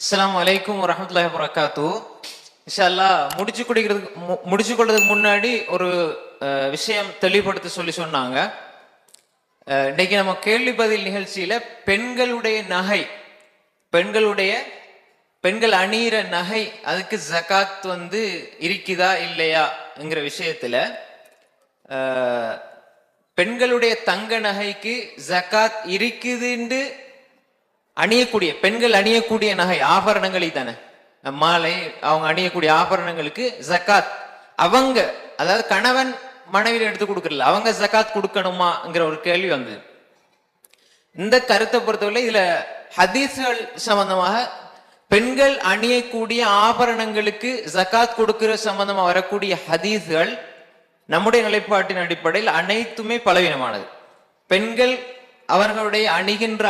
அஸ்லாம் அலைக்கும் வரஹ்மத்துல்லாஹி வரகாத்து இன்ஷால்லா முடிச்சு குடிக்கிறதுக்கு மு- முடிச்சு கொள்றதுக்கு முன்னாடி ஒரு விஷயம் தெளிவுபடுத்த சொல்லி சொன்னாங்க. இன்னைக்கு நம்ம கேள்வி பதில் நிகழ்ச்சியில பெண்களுடைய நகை பெண்களுடைய பெண்கள் அணியிற நகை அதுக்கு ஜகாத் வந்து இருக்குதா இல்லையாங்கிற விஷயத்துல பெண்களுடைய தங்க நகைக்கு ஜகாத் இருக்குதுன்னு அணியக்கூடிய பெண்கள் அணியக்கூடிய நகை ஆபரணங்களை தானே. மாலை அவங்க அணியக்கூடிய ஆபரணங்களுக்கு ஜகாத் அவங்க அதாவது கணவன் மனைவியில் எடுத்து கொடுக்கறல அவங்க ஜகாத் கொடுக்கணுமாங்கிற ஒரு கேள்வி வந்தது. இந்த கருத்தை பொறுத்தவரை இதுல ஹதீஸ்கள் சம்பந்தமாக பெண்கள் அணியக்கூடிய ஆபரணங்களுக்கு ஜகாத் கொடுக்கிற சம்பந்தமா வரக்கூடிய ஹதீஸ்கள் நம்முடைய நிலைப்பாட்டின் அடிப்படையில் அனைத்துமே பலவீனமானது. பெண்கள் அவர்களுடைய அணிகின்ற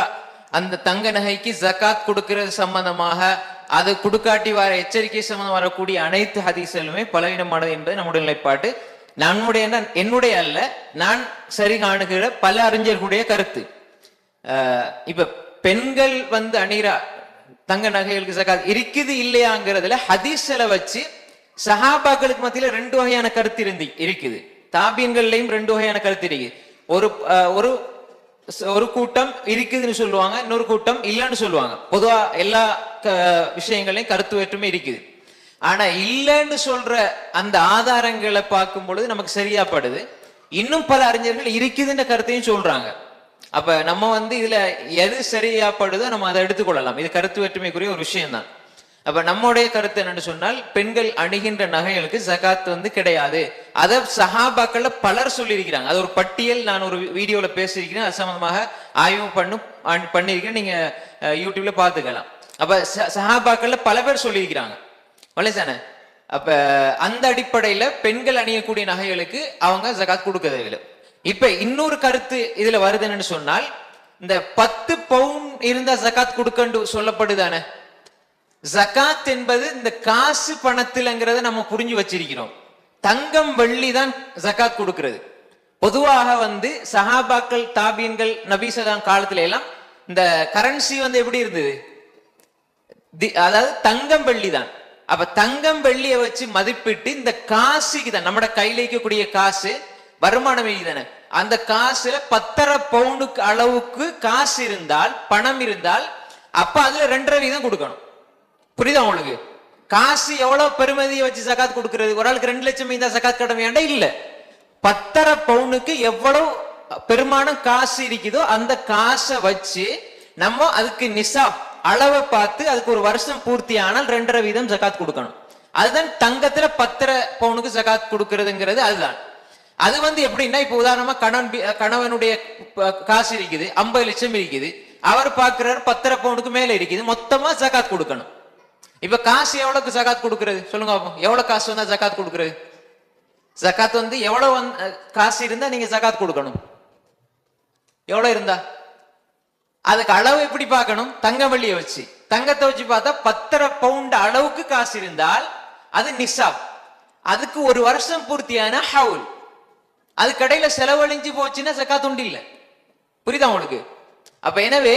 அந்த தங்க நகைக்கு ஜகாத் கொடுக்கிறது சம்பந்தமாக அது கொடுக்காட்டி வர எச்சரிக்கை சம்பந்தம் வரக்கூடிய அனைத்து ஹதீஸ்களுமே பலவீனமானது என்பது நம்முடைய நிலைப்பாட்டு நம்முடைய என்னுடைய அல்ல நான் சரி காணுகிற பல அறிஞர்களுடைய கருத்து. இப்ப பெண்கள் வந்து அணிரா தங்க நகைகளுக்கு ஜகாத் இருக்குது இல்லையாங்கிறதுல ஹதீஸ்ல வச்சு சஹாபாக்களுக்கு மத்தியில ரெண்டு வகையான கருத்து இருந்து இருக்குது. தாபியன்கள்லயும் ரெண்டு வகையான கருத்து இருக்குது ஒரு ஒரு ஒரு கூட்டம் இருக்குதுன்னு சொல்லுவாங்க இன்னொரு கூட்டம் இல்லைன்னு சொல்லுவாங்க. பொதுவா எல்லா க- விஷயங்களையும் கருத்து வேற்றுமை இருக்குது. ஆனா இல்லைன்னு சொல்ற அந்த ஆதாரங்களை பார்க்கும் பொழுது நமக்கு சரியா படுது. இன்னும் பல அறிஞர்கள் இருக்குதுன்ற கருத்தையும் சொல்றாங்க. அப்ப நம்ம வந்து இதுல எது சரியா படுதோ நம்ம அதை எடுத்துக்கொள்ளலாம். இது கருத்து வேற்றுமைக்குரிய ஒரு விஷயம் தான் அப்ப நம்முடைய கருத்து என்னன்னு சொன்னால் பெண்கள் அணுகின்ற நகைகளுக்கு ஜகாத் வந்து கிடையாது. அதை சஹாபாக்கள்ல பலர் சொல்லியிருக்கிறாங்க. அது ஒரு பட்டியல் நான் ஒரு வீடியோல பேசியிருக்கிறேன். அது சம்பந்தமாக ஆய்வு பண்ணும் பண்ணியிருக்கேன் நீங்க யூடியூப்ல பாத்துக்கலாம் அப்ப ச- சஹாபாக்கள்ல பல பேர் சொல்லியிருக்கிறாங்க. வலைசானே அப்ப அந்த அடிப்படையில பெண்கள் அணியக்கூடிய நகைகளுக்கு அவங்க ஜகாத் கொடுக்கறது இல்லை இப்ப இன்னொரு கருத்து இதுல வருதுன்னு சொன்னால் இந்த பத்து பவுன் இருந்தா ஜகாத் கொடுக்கண்டு சொல்லப்படுதானே? ஜகாத் என்பது இந்த காசு பணத்தில்ங்கிறத நம்ம புரிஞ்சு வச்சிருக்கிறோம். தங்கம் வெள்ளி தான் ஜகாத் கொடுக்கிறது. பொதுவாக வந்து சஹாபாக்கள் தாபியன்கள் நபீசதான் காலத்துல எல்லாம் இந்த கரன்சி வந்து எப்படி இருந்தது? தி- அதாவது தங்கம் வெள்ளி தான். அப்ப தங்கம் வெள்ளியை வச்சு மதிப்பிட்டு இந்த காசுக்கு தான் நம்மட கையில இருக்கக்கூடிய காசு வருமானம் தானே? அந்த காசுல பத்தரை பவுனுக்கு அளவுக்கு காசு இருந்தால் பணம் இருந்தால் அப்ப அதுல ரெண்டரை வீதம் கொடுக்கணும். புரியுதா உங்களுக்கு? காசு எவ்வளவு பெருமதியை வச்சு சகாத் கொடுக்கறது? ஒரு ஆளுக்கு ரெண்டு லட்சம் இருந்தா சகாத் கடமையாண்டா இல்ல. பத்தரை பவுனுக்கு எவ்வளவு பெருமானம் காசு இருக்குதோ அந்த காசை வச்சு நம்ம அதுக்கு நிசா அளவை பார்த்து அதுக்கு ஒரு வருஷம் பூர்த்தி ஆனால் ரெண்டரை வீதம் சகாத் கொடுக்கணும். அதுதான் தங்கத்துல பத்தரை பவுனுக்கு சகாத் கொடுக்கறதுங்கிறது அதுதான். அது வந்து எப்படின்னா இப்ப உதாரணமா கணவன் கணவனுடைய காசு இருக்குது ஐம்பது லட்சம் இருக்குது. அவர் பார்க்கிறார் பத்தரை பவுனுக்கு மேல இருக்குது. மொத்தமா சகாத் கொடுக்கணும். இப்ப காசு எவ்வளவுக்கு ஜகாத் கொடுக்கறது? சொல்லுங்க பாப்போம். எவ்வளவு காசு வந்தா ஜகாத் கொடுக்கறது? ஜகாத் வந்து எவ்வளவு காசு இருந்தா நீங்க ஜகாத் கொடுக்கணும். எவ்வளவு இருந்தா? அதுக்கு அளவு எப்படி பார்க்கணும்? தங்க வெள்ளியை வச்சு. தங்கத்தை வச்சு பார்த்தா பத்தரை பவுண்ட் அளவுக்கு காசு இருந்தால் அது நிசாப். அதுக்கு ஒரு வருஷம் பூர்த்தியான ஹவுல். அது கடையில செலவழிஞ்சு போச்சுன்னா ஜக்காத் உண்டு இல்லை? புரியுதா உங்களுக்கு? அப்ப எனவே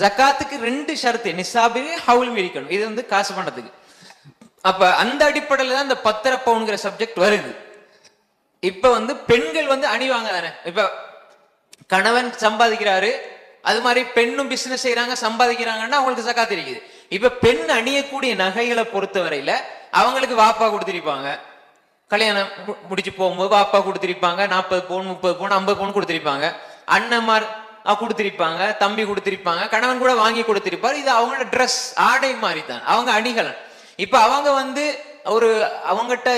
ஜக்காத்துக்கு ரெண்டு ஷரத்து நிசாபி ஹவுலும் இருக்கணும் இது வந்து காசு பணத்துக்கு அப்ப அந்த அடிப்படையில தான் இந்த பத்தரை பவுன்கிற சப்ஜெக்ட் வருது. இப்ப வந்து பெண்கள் வந்து அணிவாங்க தானே இப்ப கணவன் சம்பாதிக்கிறாரு அது மாதிரி பெண்ணும் பிசினஸ் செய்யறாங்க சம்பாதிக்கிறாங்கன்னா அவங்களுக்கு ஜக்காத் இருக்குது. இப்ப பெண் அணியக்கூடிய நகைகளை பொறுத்தவரையில அவங்களுக்கு வாப்பா கொடுத்திருப்பாங்க. கல்யாணம் முடிச்சு போகும்போது வாப்பா கொடுத்திருப்பாங்க. நாற்பது பவுன் முப்பது பவுன் ஐம்பது பவுன் கொடுத்திருப்பாங்க. அண்ணன்மார் கொடுத்திருப்பாங்க தம்பி கொடுத்திருப்பாங்க கணவன் கூட வாங்கி கொடுத்திருப்பார். இது அவங்களோட ட்ரெஸ் ஆடை மாதிரி தான் அவங்க அணிகலன். இப்போ அவங்க வந்து ஒரு அவங்ககிட்ட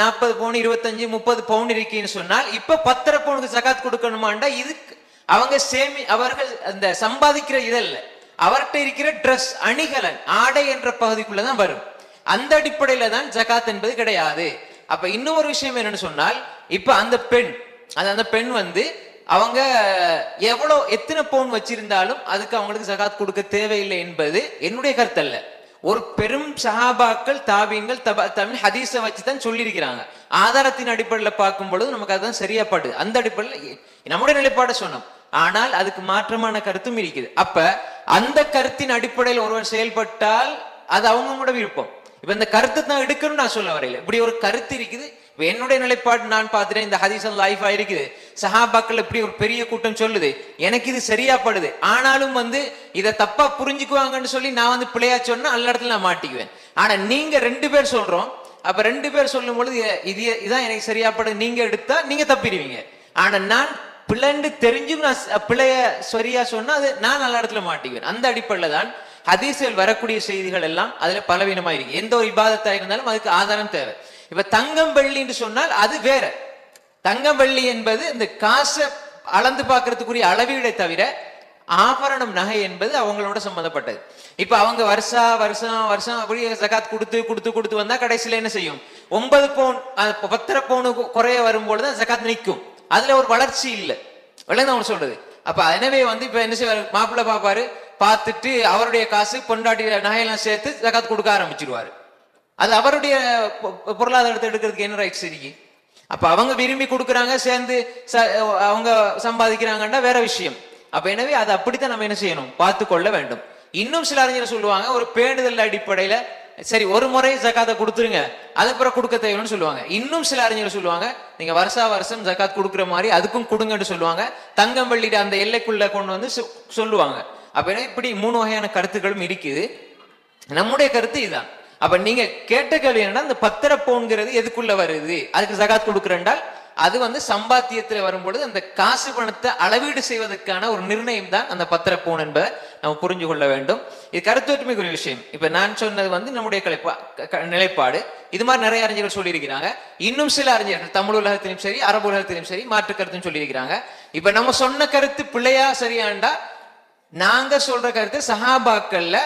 நாற்பது பவுன் இருபத்தஞ்சு முப்பது பவுன் இருக்குன்னு சொன்னால் இப்போ பத்தரை பவுனுக்கு ஜகாத் கொடுக்கணுமாண்டா? இதுக்கு அவங்க சேமி அவர்கள் அந்த சம்பாதிக்கிற இதல்ல அவர்கிட்ட இருக்கிற ட்ரெஸ் அணிகலன் ஆடை என்ற பகுதிக்குள்ளதான் வரும். அந்த அடிப்படையில தான் ஜகாத் என்பது கிடையாது. அப்ப இன்னொரு விஷயம் என்னன்னு சொன்னால் இப்ப அந்த பெண் அது அந்த பெண் வந்து அவங்க எவ்வளவு எத்தனை பவுன் வச்சிருந்தாலும் அதுக்கு அவங்களுக்கு ஜகாத் கொடுக்க தேவையில்லை என்பது என்னுடைய கருத்தல்ல. ஒரு பெரும் சஹாபாக்கள் தாபியங்கள் தபா தமிழ் ஹதீஸை வச்சு தான் சொல்லியிருக்கிறாங்க. ஆதாரத்தின் அடிப்படையில் பார்க்கும் பொழுது நமக்கு அதுதான் சரியா பாடு அந்த அடிப்படையில் நம்முடைய நிலைப்பாடை சொன்னோம். ஆனால் அதுக்கு மாற்றமான கருத்தும் இருக்குது. அப்ப அந்த கருத்தின் அடிப்படையில் ஒருவன் செயல்பட்டால் அது அவங்களோட விருப்பம். இப்ப இந்த கருத்தை தான் எடுக்கணும்னு நான் சொல்ல வரையில இப்படி ஒரு கருத்து இருக்குது. இப்போ என்னுடைய நிலைப்பாடு நான் பார்த்துட்டேன் இந்த ஹதீசன் லைஃப் ஆயிருக்குது சஹாபாக்கள் இப்படி ஒரு பெரிய கூட்டம் சொல்லுது. எனக்கு இது சரியா படுது. ஆனாலும் வந்து இதை தப்பா புரிஞ்சுக்குவாங்கன்னு சொல்லி நான் வந்து பிள்ளையா சொன்னா அல்ல இடத்துல நான் மாட்டிக்குவேன். ஆனா நீங்க ரெண்டு பேர் சொல்றோம். அப்ப ரெண்டு பேர் சொல்லும் பொழுது இது இதான் எனக்கு சரியா படுது. நீங்க எடுத்தா நீங்க தப்பிடுவீங்க. ஆனா நான் பிள்ளைன்னு தெரிஞ்சும் நான் பிள்ளைய சரியா சொன்னா அது நான் நல்ல இடத்துல மாட்டிக்குவேன். அந்த அடிப்படையில தான் ஹதீஸில் வரக்கூடிய செய்திகள் எல்லாம் அதுல பலவீனமா இருக்கு. எந்த ஒரு விவாதத்தா இருந்தாலும் அதுக்கு ஆதாரம் தேவை. இப்ப தங்கம் வெள்ளின்னு சொன்னால் அது வேற. தங்கம் வெள்ளி என்பது இந்த காசை அளந்து பார்க்கறதுக்குரிய அளவீடை தவிர ஆபரணம் நகை என்பது அவங்களோட சம்மந்தப்பட்டது. இப்ப அவங்க வருஷா வருஷம் வருஷம் அப்படியே ஜகாத் கொடுத்து கொடுத்து கொடுத்து வந்தா கடைசியில என்ன செய்யும்? ஒன்பது பவுன் பத்திர பத்தரை பவுனு குறைய வரும்பொழுது தான் ஜகாத் நிற்கும். அதுல ஒரு வளர்ச்சி இல்லை. விளங்க அவங்க சொல்றது? அப்ப எனவே வந்து இப்ப என்ன செய்வாரு? மாப்பிள்ளை பாப்பாரு பார்த்துட்டு அவருடைய காசு பொண்டாட்டி நகையெல்லாம் சேர்த்து ஜகாத் கொடுக்க ஆரம்பிச்சிருவாரு. அது அவருடைய பொ- பொருளாதாரத்தை எடுக்கிறதுக்கு என்ன ரைட்ஸ் இருக்கு அப்ப அவங்க விரும்பி கொடுக்குறாங்க சேர்ந்து ச- அவங்க சம்பாதிக்கிறாங்கன்னா வேற விஷயம். அப்ப எனவே அதை அப்படித்தான் நம்ம என்ன செய்யணும்? பார்த்து கொள்ள வேண்டும். இன்னும் சில அறிஞர் சொல்லுவாங்க ஒரு பேணுதல் அடிப்படையில சரி ஒரு முறை ஜக்காத்தை கொடுத்துருங்க அதுக்கப்புறம் கொடுக்க தேவைன்னு சொல்லுவாங்க. இன்னும் சில அறிஞர் சொல்லுவாங்க நீங்க வருஷா வருஷம் ஜக்காத் கொடுக்குற மாதிரி அதுக்கும் கொடுங்கன்னு சொல்லுவாங்க. தங்கம் வெள்ளிட அந்த எல்லைக்குள்ள கொண்டு வந்து சொல்லுவாங்க. அப்ப என்ன இப்படி மூணு வகையான கருத்துக்களும் இருக்குது. நம்முடைய கருத்து இதுதான். அப்ப நீங்க கேட்ட கேள்வி என்னன்னா இந்த பத்திர எதுக்குள்ள வருது? அதுக்கு ஜகாத் கொடுக்குறேன்டால் அது வந்து சம்பாத்தியத்துல வரும்பொழுது அந்த காசு பணத்தை அளவீடு செய்வதற்கான ஒரு நிர்ணயம் தான் அந்த பத்திர என்பதை நம்ம புரிஞ்சு கொள்ள வேண்டும். இது கருத்தொற்றுமைக்குரிய விஷயம். இப்ப நான் சொன்னது வந்து நம்முடைய கலைப்பா க- நிலைப்பாடு. இது மாதிரி நிறைய அறிஞர்கள் சொல்லியிருக்கிறாங்க. இன்னும் சில அறிஞர்கள் தமிழ் உலகத்திலும் சரி அரபு உலகத்திலும் சரி மாற்று கருத்தும் சொல்லியிருக்கிறாங்க. இப்ப நம்ம சொன்ன கருத்து பிள்ளையா சரியாண்டா நாங்க சொல்ற கருத்து சஹாபாக்கள்ல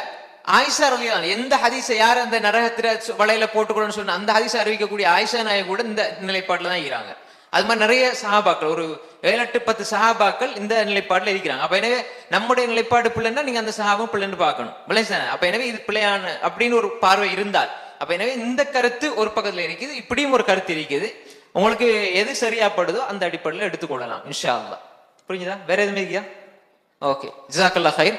ஆயிஷா ரலியான் எந்த ஹதீஸை யார் அந்த நரகத்திர வலையில போட்டுக்கணும்னு சொன்ன அந்த ஹதீஸை அறிவிக்கக்கூடிய ஆயிஷா நாயை கூட இந்த நிலைப்பாட்டில் தான் இருக்கிறாங்க. அது மாதிரி நிறைய சகாபாக்கள் ஒரு ஏழு பத்து சகாபாக்கள் இந்த நிலைப்பாட்டில் இருக்கிறாங்க. அப்போ எனவே நம்முடைய நிலைப்பாடு பிள்ளைன்னா நீங்கள் அந்த சகாபம் பிள்ளைன்னு பார்க்கணும். பிள்ளைசான அப்போ எனவே இது பிள்ளையான அப்படின்னு ஒரு பார்வை இருந்தால் அப்போ எனவே இந்த கருத்து ஒரு பக்கத்தில் இருக்குது இப்படியும் ஒரு கருத்து இருக்குது. உங்களுக்கு எது சரியாப்படுதோ அந்த அடிப்படையில் எடுத்துக்கொள்ளலாம் இன்ஷா புரிஞ்சுதா? வேற எதுவுமே இருக்கியா ஓகே. ஜிசாக்கல்லா ஹைர்